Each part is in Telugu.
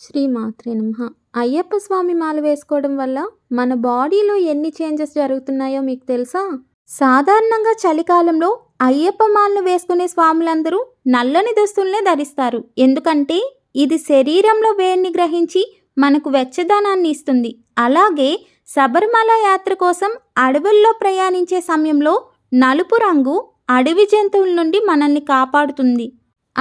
శ్రీమాత్రే నమ. అయ్యప్ప స్వామి మాల వేసుకోవడం వల్ల మన బాడీలో ఎన్ని చేంజెస్ జరుగుతున్నాయో మీకు తెలుసా? సాధారణంగా చలికాలంలో అయ్యప్ప మాలను వేసుకునే స్వాములందరూ నల్లని దుస్తుల్నే ధరిస్తారు. ఎందుకంటే ఇది శరీరంలో వేడిని గ్రహించి మనకు వెచ్చదనాన్ని ఇస్తుంది. అలాగే శబరిమల యాత్ర కోసం అడవుల్లో ప్రయాణించే సమయంలో నలుపు రంగు అడవి జంతువుల నుండి మనల్ని కాపాడుతుంది.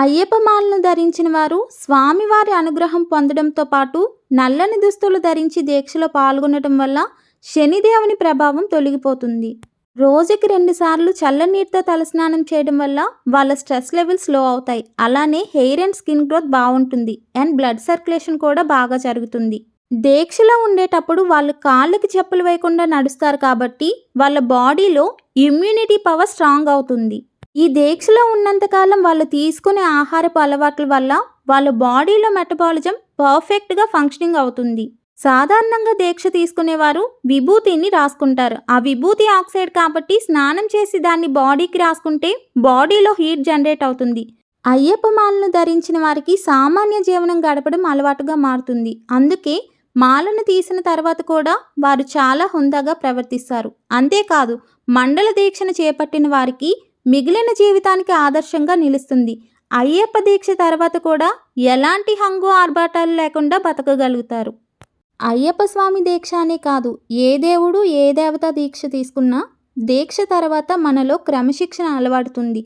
అయ్యప్ప మాలను ధరించిన వారు స్వామివారి అనుగ్రహం పొందడంతో పాటు నల్లని దుస్తులు ధరించి దీక్షలో పాల్గొనడం వల్ల శనిదేవుని ప్రభావం తొలగిపోతుంది. రోజుకి రెండుసార్లు చల్లనీటితో తలస్నానం చేయడం వల్ల వాళ్ళ స్ట్రెస్ లెవెల్స్లో అవుతాయి. అలానే హెయిర్ అండ్ స్కిన్ గ్రోత్ బాగుంటుంది. అండ్ బ్లడ్ సర్క్యులేషన్ కూడా బాగా జరుగుతుంది. దీక్షలో ఉండేటప్పుడు వాళ్ళు కాళ్ళకి చెప్పులు వేయకుండా నడుస్తారు కాబట్టి వాళ్ళ బాడీలో ఇమ్యూనిటీ పవర్ స్ట్రాంగ్ అవుతుంది. ఈ దీక్షలో ఉన్నంతకాలం వాళ్ళు తీసుకునే ఆహారపు అలవాట్ల వల్ల వాళ్ళ బాడీలో మెటబాలిజం పర్ఫెక్ట్గా ఫంక్షనింగ్ అవుతుంది. సాధారణంగా దీక్ష తీసుకునేవారు విభూతిని రాసుకుంటారు. ఆ విభూతి ఆక్సైడ్ కాబట్టి స్నానం చేసి దాన్ని బాడీకి రాసుకుంటే బాడీలో హీట్ జనరేట్ అవుతుంది. అయ్యప్ప మాలను ధరించిన వారికి సామాన్య జీవనం గడపడం అలవాటుగా మారుతుంది. అందుకే మాలను తీసిన తర్వాత కూడా వారు చాలా హుందాగా ప్రవర్తిస్తారు. అంతేకాదు మండల దీక్షను చేపట్టిన వారికి మిగిలిన జీవితానికి ఆదర్శంగా నిలుస్తుంది. అయ్యప్ప దీక్ష తర్వాత కూడా ఎలాంటి హంగు ఆర్భాటాలు లేకుండా బతకగలుగుతారు. అయ్యప్ప స్వామి దీక్ష అనే కాదు ఏ దేవుడు ఏ దేవత దీక్ష తీసుకున్నా దీక్ష తర్వాత మనలో క్రమశిక్షణ అలవాడుతుంది